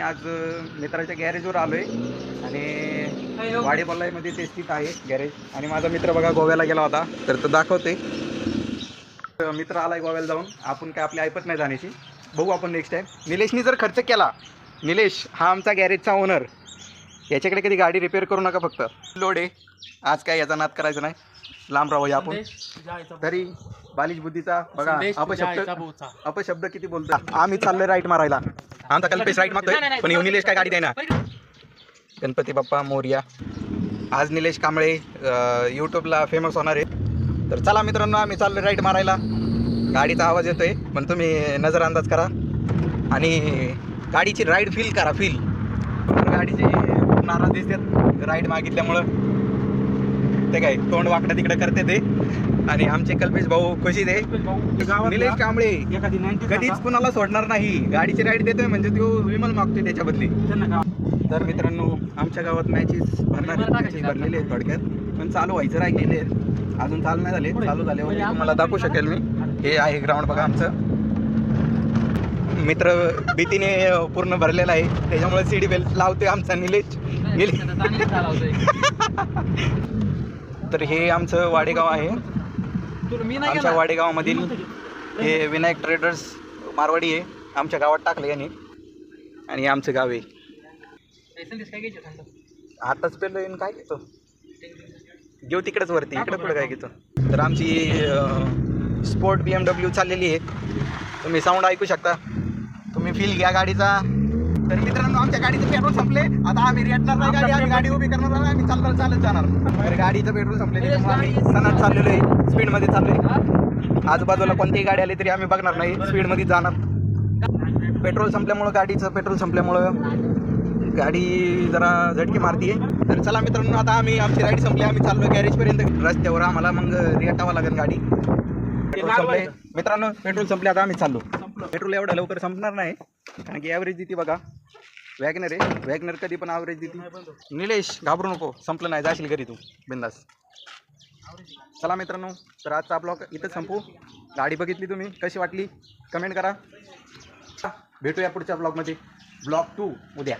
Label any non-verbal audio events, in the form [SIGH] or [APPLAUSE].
आज मित्राच्या गॅरेजवर आलोय. आणि वाडेबल्लाईमध्ये ते स्थित आहे गॅरेज आणि माझा मित्र बघा गोव्याला गेला होता. तर तो दाखवते तर मित्र आलाय गोव्याला जाऊन. आपण काय आपली ऐपत नाही जाण्याची. बघू आपण नेक्स्ट टाइम निलेशनी जर खर्च केला निलेश हा आमचा गॅरेजचा ओनर याच्याकडे कधी गाडी रिपेअर करू नका फक्त. लोड आहे. आज काय याचा नाद करायचा नाही. लांब राहूया आपण. तरी बालिश बुद्धीचा बघा अपशब्द अपशब्द किती बोलतो आम्ही चाललोय राईट मारायला. आमचा कल्पेश राईट मारतोय पण येऊन निलेश काय गाडी देणार? गणपती बाप्पा मोर्या. आज निलेश कांबळे यूट्यूबला फेमस होणार आहे. तर चला मित्रांनो आम्ही चाललोय राईट मारायला. गाडीचा आवाज येतोय पण तुम्ही नजर अंदाज करा. आणि गाडीची राईड फील करा फील गाडीचे खूप नाराज दिसतात राईड मागितल्यामुळं. ते काय तोंड वाकडं तिकडं करते ते. आणि आमचे कल्पेश भाऊ खुशी दे निलेश कांबळे. कधीच कुणाला सोडणार नाही. गाडीची राईड देतोय म्हणजे तो विमल मागतोय त्याच्या बदली तर मित्रांनो आमच्या गावात मॅचेस भरणार भरलेले आहेत थोडक्यात. पण चालू व्हायचं राहिलेले आहेत अजून चालू नाही झाले. चालू झाल्यावर तुम्हाला दाखवू शकेल मी. हे आहे ग्राउंड बघा आमचं. मित्र भीतीने पूर्ण भरलेला आहे. त्याच्यामुळे सीडी बेल्ट लावतोय आमचा निलेश. निलेश. [LAUGHS] तर हे आमचं वाडेगाव आहे. आमच्या वाडेगावामधील हे विनायक ट्रेडर्स मारवाडी आहे. आमच्या गावात टाकलं यांनी. आणि आमचं गाव आहे. आताच पेलो येऊन काय घेतो? घेऊ तिकडेच वरती. इकडे पुढे काय घेतो? तर आमची स्पोर्ट बी एम डब्ल्यू चाललेली आहे. तुम्ही साऊंड ऐकू शकता. तुम्ही फील घ्या गाडीचा. तर मित्रांनो आमच्या गाडीचं पेट्रोल संपले. आता आम्ही रेटणार नाही गाडी आम्ही गाडी उभी करणार नाही आम्ही चालणार चालत जाणार. तर गाडीचं पेट्रोल संपले आम्ही सणात चाललेलो आहे स्पीडमध्ये चाललोय. आजूबाजूला कोणतीही गाडी आली तरी आम्ही बघणार नाही स्पीडमध्ये जाणार. पेट्रोल संपल्यामुळं गाडीचं पेट्रोल संपल्यामुळं गाडी जरा झटकी मारतीये. तर चला मित्रांनो आता आम्ही आमची राईड संपली आम्ही चाललो गॅरेजपर्यंत रस्त्यावर आम्हाला मग रेटावं लागेल गाडी. पेट्रोल संपले मित्रांनो पेट्रोल संपले आता आम्ही चाललो. पेट्रोल एवढं लवकर संपणार नाही कारण की ॲव्हरेज देते बघा वॅगनर आहे. वॅगनर कधी पण आवरेज देते. निलेश घाबरू नको. संपलं नाही. जाशील घरी तू. बिंदास. चला मित्रांनो तर आजचा ब्लॉग इथं संपू. गाडी बघितली तुम्ही. कशी वाटली? कमेंट करा. भेटूया पुढच्या ब्लॉगमध्ये ब्लॉग टू उद्या.